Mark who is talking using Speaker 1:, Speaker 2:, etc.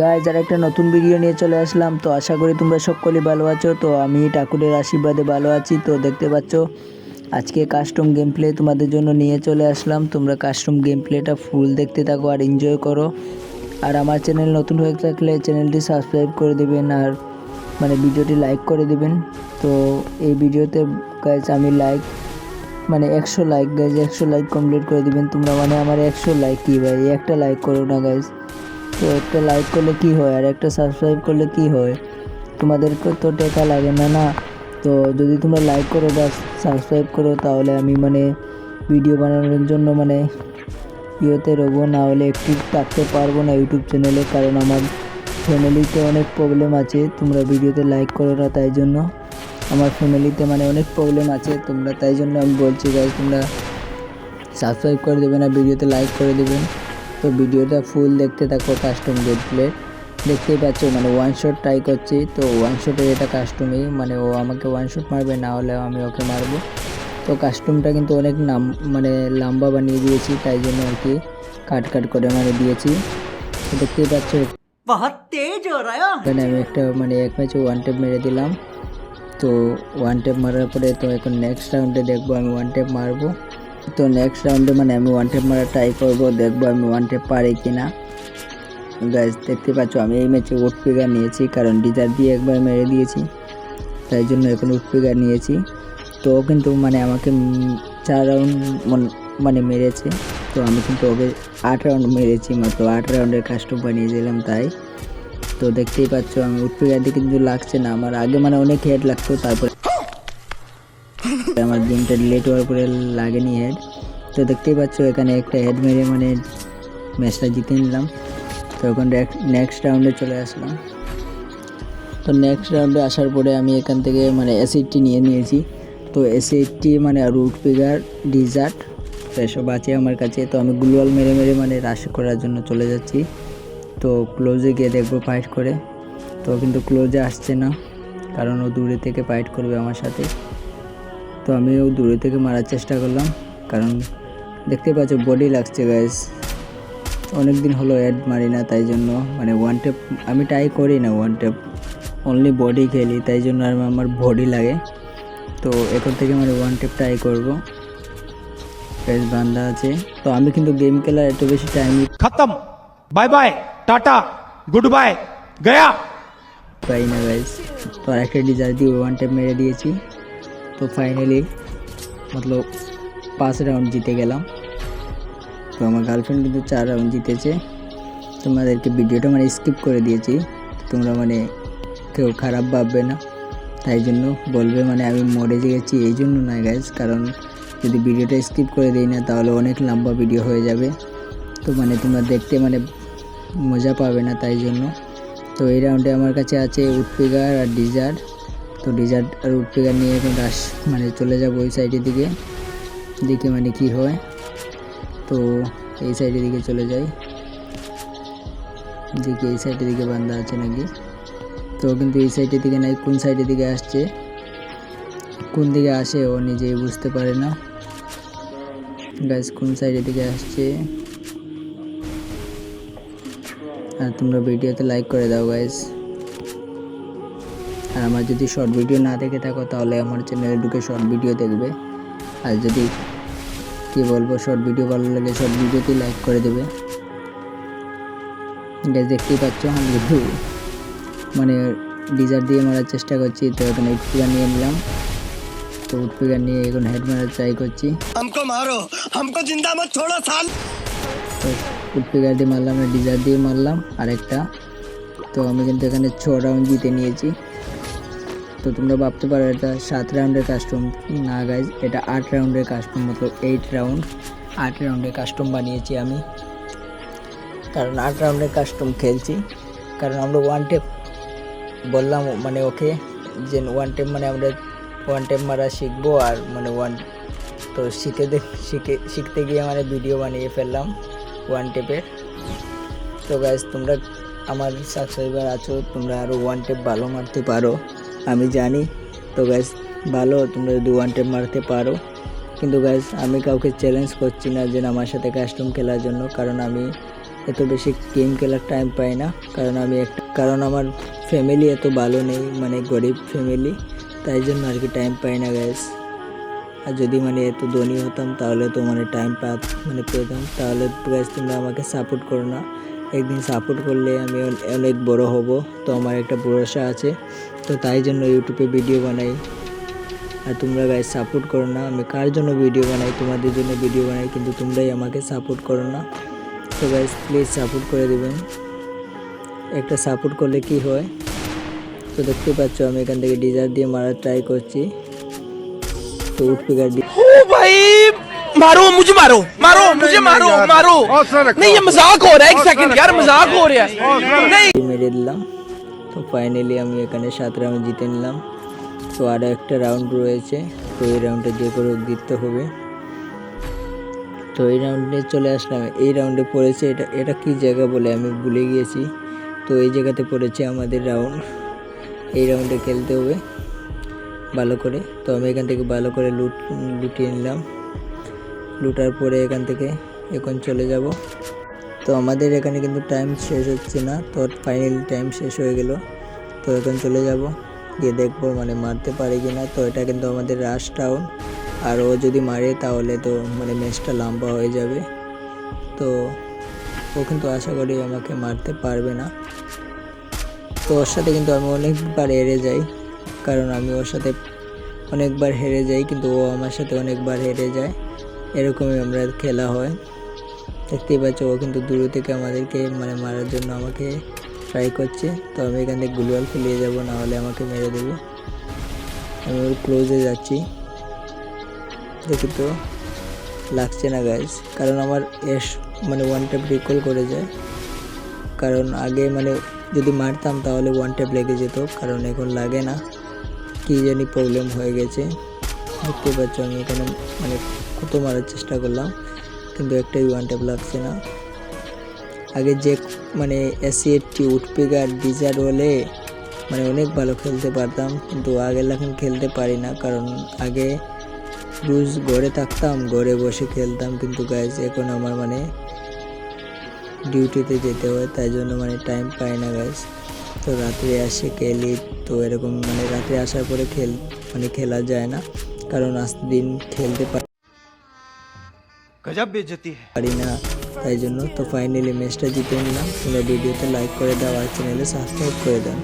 Speaker 1: গায়ে যারা একটা নতুন ভিডিও নিয়ে চলে আসলাম। তো আশা করি তোমরা সকলেই ভালো আছো। তো আমি ঠাকুরের আশীর্বাদে ভালো আছি। তো দেখতে পাচ্ছ, আজকে কাস্টম গেম প্লে তোমাদের জন্য নিয়ে চলে আসলাম। তোমরা কাস্টম গেম প্লেটা ফুল দেখতে থাকো আর এনজয় করো। আর আমার চ্যানেল নতুন হয়ে থাকলে চ্যানেলটি সাবস্ক্রাইব করে দেবেন আর মানে ভিডিওটি লাইক করে দেবেন। তো এই ভিডিওতে গাইজ আমি লাইক মানে একশো লাইক গাইজ একশো লাইক কমপ্লিট করে দিবেন। তোমরা মানে আমার একশো লাইক কী ভাই, একটা লাইক করো না গাইজ তো একটা লাইক করলে কি হয়? আর একটা সাবস্ক্রাইব করলে কি হয়? তোমাদেরকে তো টাকা লাগে না না? তো যদি তোমরা লাইক করো বা সাবস্ক্রাইব করো, তাহলে আমি মানে ভিডিও বানানোর জন্য মানে ইয়েতে রবো। না হলে একটু থাকতে পারব না ইউটিউব চ্যানেলে কারণ আমার ফ্যামিলিতে অনেক প্রবলেম আছে। তোমরা ভিডিওতে লাইক করো না, তাই জন্য আমার ফ্যামিলিতে মানে অনেক প্রবলেম আছে। তোমরা তাই জন্য আমি বলছি গাইজ তোমরা সাবস্ক্রাইব করে দেবে না ভিডিওতে লাইক করে দেবেন তো ভিডিওটা ফুল দেখতে থাকো কাস্টম গেট প্লে দেখতেই পাচ্ছ মানে ওয়ান শট ট্রাই করছি তো ওয়ান শটের এটা কাস্টমই মানে ও আমাকে ওয়ান শট মারবে না হলে আমি ওকে মারবো। তো কাস্টমটা কিন্তু অনেক নাম মানে লম্বা বানিয়ে দিয়েছি তাই জন্য আর কি কাট কাট করে মানে দিয়েছি। দেখতেই পাচ্ছ এখানে আমি একটা মানে এক ম্যাচে ওয়ান টেপ মেরে দিলাম। তো ওয়ান টেপ মারার পরে তো এখন নেক্সট রাউন্ডে দেখব আমি ওয়ান টেপ মারবো। তো নেক্সট রাউন্ডে মানে আমি ওয়ান টেপ মারা ট্রাই করব, দেখব আমি ওয়ান টেপ পারি কি না গাছ দেখতে পাচ্ছ, আমি এই ম্যাচে উড পিগার নিয়েছি, কারণ ডিজার দিয়ে একবার মেরে দিয়েছি। তাই জন্য এখন উড পিগার নিয়েছি। তো ও কিন্তু মানে আমাকে চার রাউন্ড মানে মেরেছে। তো আমি কিন্তু ওকে আট রাউন্ড মেরেছি, মাত্র আট রাউন্ডের কাস্টম বানিয়ে দিলাম তাই। তো দেখতেই পাচ্ছ, আমি উঠপিগার দিয়ে কিন্তু লাগছে না। আমার আগে মানে অনেক হেড লাগতো, তারপরে আমার গেমটা ডিলেট হওয়ার পরে লাগেনি হেড তো দেখতেই পাচ্ছ, এখানে একটা হেড মেরে মানে ম্যাচটা জিতে নিলাম। তো এখন নেক্সট রাউন্ডে চলে আসলাম। তো নেক্সট রাউন্ডে আসার পরে আমি এখান থেকে মানে অ্যাসিডটি নিয়ে নিয়েছি। তো অ্যাসিডটি মানে রুট পিগার ডিজার্ট এসব আছে আমার কাছে। তো আমি গ্লোয়াল মেরে মেরে মানে রাশ করার জন্য চলে যাচ্ছি। তো ক্লোজে গিয়ে দেখব ফাইট করে। তো কিন্তু ক্লোজে আসছে না, কারণ ও দূরে থেকে ফাইট করবে আমার সাথে। তো আমিও দূরে থেকে মারার চেষ্টা করলাম কারণ দেখতে পাচ্ছ বডি লাগছে গাইস অনেক দিন হলো অ্যাড মারি না তাই জন্য মানে ওয়ান টেপ আমি ট্রাই করি না ওয়ান টেপ অনলি বডি খেলি তাই জন্য আর আমার বডি লাগে। তো এখন থেকে মানে ওয়ান টেপ ট্রাই করব। বেশ বান্ধা আছে। তো আমি কিন্তু গেম খেলার এত বেশি টাইম
Speaker 2: খতম। Bye bye tata good bye গয়া
Speaker 1: পাই না গাইজ তো আরেকটা ডিজার দিয়ে ওয়ান টেপ মেরে দিয়েছি। তো ফাইনালি মতলব পাঁচ রাউন্ড জিতে গেলাম তো আমার গার্লফ্রেন্ড কিন্তু চার রাউন্ড জিতেছে তোমাদেরকে ভিডিওটা মানে স্কিপ করে দিয়েছি তোমরা মানে কেউ খারাপ ভাববে না তাই জন্য বলবে মানে আমি মরে গেছি এই জন্য না গাইজ কারণ যদি ভিডিওটা স্কিপ করে দিই না তাহলে অনেক লম্বা ভিডিও হয়ে যাবে তো মানে তোমরা দেখতে মানে মজা পাবে না তাই জন্য তো এই রাউন্ডে আমার কাছে আছে উডপিগার আর ডিজার্ট তো ডিজার্ট আর উডপিগার নিয়ে এখন রাস মানে চলে যাব ওই সাইডের দিকে দিকে মানে কি হয়। তো এই সাইডের দিকে চলে যাই। দেখি এই সাইডের দিকে বান্ধা আছে নাকি। তো কিন্তু এই সাইডের দিকে নাই, কোন সাইডের দিকে আসছে? কোন দিকে আসে ও নিজেই বুঝতে পারে না। গাছ কোন সাইডের দিকে আসছে? আর তোমরা ভিডিওতে লাইক করে দাও গাইস আমার যদি শর্ট ভিডিও না দেখে থাকো তাহলে আমার চ্যানেলে ঢুকে শর্ট ভিডিও দেখবে। আর যদি কি বলব শর্ট ভিডিও ভালো লাগে শর্ট ভিডিওতে লাইক করে দেবে। গ্যাস দেখতেই পাচ্ছ আমি মানে ডিজার দিয়ে মারার চেষ্টা করছি তো এখন উৎপিকা নিয়ে নিলাম। তো উৎপিকা নিয়ে এখন হেড মারার ট্রাই করছি। মারো উৎপিকা দিয়ে মারলাম ডিজার দিয়ে মারলাম আরেকটা। তো আমি কিন্তু এখানে ছ রাউন্ড জিতে নিয়েছি। তো তোমরা ভাবতে পারো এটা সাত রাউন্ডের কাস্টম না গাইজ এটা আট রাউন্ডের কাস্টম মতলব এইট রাউন্ড আট রাউন্ডের কাস্টম বানিয়েছি আমি। কারণ আট রাউন্ডের কাস্টম খেলছি। কারণ আমরা ওয়ান টেপ বললাম মানে ওকে, যে ওয়ান টেপ মানে আমরা ওয়ান টেপ মারা শিখব আর মানে ওয়ান তো শিখে শিখে শিখতে গিয়ে মানে ভিডিও বানিয়ে ফেললাম ওয়ান টেপের তো গাইজ তোমরা আমার সাবস্ক্রাইবার আছো, তোমরা আরও ওয়ান টেপ ভালো মারতে পারো। আমি জানি। তো গ্যাস ভালো, তোমরা যদি ওয়ান টেপ মারতে পারো। কিন্তু গ্যাস আমি কাউকে চ্যালেঞ্জ করছি না যে আমার সাথে কাস্টম খেলার জন্য, কারণ আমি এত বেশি গেম খেলার টাইম পাই না। কারণ আমি একটা, কারণ আমার ফ্যামিলি এত ভালো নেই মানে গরিব ফ্যামিলি তাই জন্য আর কি টাইম পাই না গ্যাস আর যদি মানে এত ধনী হতাম, তাহলে তো মানে টাইম পা মানে পেতাম। তাহলে গ্যাস তোমরা আমাকে সাপোর্ট করো না। একদিন সাপোর্ট করলে আমি অনেক বড় হব। তো আমার একটা ভরসা আছে। তো তাই জন্য ইউটিউবে ভিডিও বানাই আর তোমরা গাইজ সাপোর্ট করো না আমি কার জন্য ভিডিও বানাই তোমাদের জন্য ভিডিও বানাই কিন্তু তোমরাই আমাকে সাপোর্ট করো না তো গাইজ প্লিজ সাপোর্ট করে দেবেন একটা সাপোর্ট করলে কি হয় তো দেখতে পাচ্ছ আমি এখান থেকে ডিজার দিয়ে মারার ট্রাই করছি তো উঠ পিকার দিয়ে
Speaker 3: ओ भाई मारो मुझे मारो मारो मुझे मारो मारो नहीं ये मजाक हो रहा है एक सेकंड यार मजाक हो रहा है नहीं
Speaker 1: মেরে দিলাম তো ফাইনালি আমি এখানে সাত রাউন্ড জিতে নিলাম। তো আরও একটা রাউন্ড রয়েছে, তো এই রাউন্ডে যে করে জিততে হবে। তো এই রাউন্ডে চলে আসলাম। এই রাউন্ডে পড়েছে এটা এটা কি জায়গা বলে আমি ভুলে গিয়েছি। তো এই জায়গাতে পড়েছে আমাদের রাউন্ড এই রাউন্ডে খেলতে হবে, ভালো করে। তো আমি এখান থেকে ভালো করে লুট লুটিয়ে নিলাম। লুটার পরে এখান থেকে এখন চলে যাব। তো আমাদের এখানে কিন্তু টাইম শেষ হচ্ছে না। তো ফাইনালি টাইম শেষ হয়ে গেল। তো এখন চলে যাব। গিয়ে দেখব মানে মারতে পারে কি না তো এটা কিন্তু আমাদের রাশ টাউন আর ও যদি মারে তাহলে তো মানে ম্যাচটা লম্বা হয়ে যাবে। তো ও কিন্তু আশা করি আমাকে মারতে পারবে না। তো ওর সাথে কিন্তু আমি অনেকবার হেরে যাই। কারণ আমি ওর সাথে অনেকবার হেরে যাই। কিন্তু ও আমার সাথে অনেকবার হেরে যায়। এরকমই আমরা খেলা হয়। দেখতেই পাচ্ছ ও কিন্তু দূর থেকে আমাদেরকে মানে মারার জন্য আমাকে ট্রাই করছে। তো আমি এখান থেকে গুলওয়াল ফেলিয়ে যাব না হলে আমাকে মেরে দেবে। আমি ওর ক্লোজে যাচ্ছি। দেখি তো লাগছে না গাইজ কারণ আমার এস মানে ওয়ান ট্যাপ রিকল করে যায় কারণ আগে মানে যদি মারতাম তাহলে ওয়ান ট্যাপ লেগে যেত, কারণ এখন লাগে না। কী জানি প্রবলেম হয়ে গেছে। দেখতে পাচ্ছ আমি এখানে মানে কত মারার চেষ্টা করলাম। কিন্তু একটাই ওয়ান ট্যাপ লাগছে না। আগে যে মানে এসি এইটটি উঠপিকার ডিজার হলে মানে অনেক ভালো খেলতে পারতাম, কিন্তু আগে এখন খেলতে পারি না, কারণ আগে রোজ ঘরে থাকতাম ঘরে বসে খেলতাম, কিন্তু গাইজ এখন আমার মানে ডিউটিতে যেতে হয়, তাই জন্য মানে টাইম পাই না গাইজ তো রাত্রে আসে খেলি, তো এরকম মানে রাত্রে আসার পরে খেল মানে খেলা যায় না, কারণ আজ দিন খেলতে পারি
Speaker 2: গজব বেজতি
Speaker 1: পারি না। তাই জন্য তো ফাইনালি ম্যাচটা জিতে নিলাম। তোমরা ভিডিওতে লাইক করে দাও আর চ্যানেলে সাবস্ক্রাইব করে দেন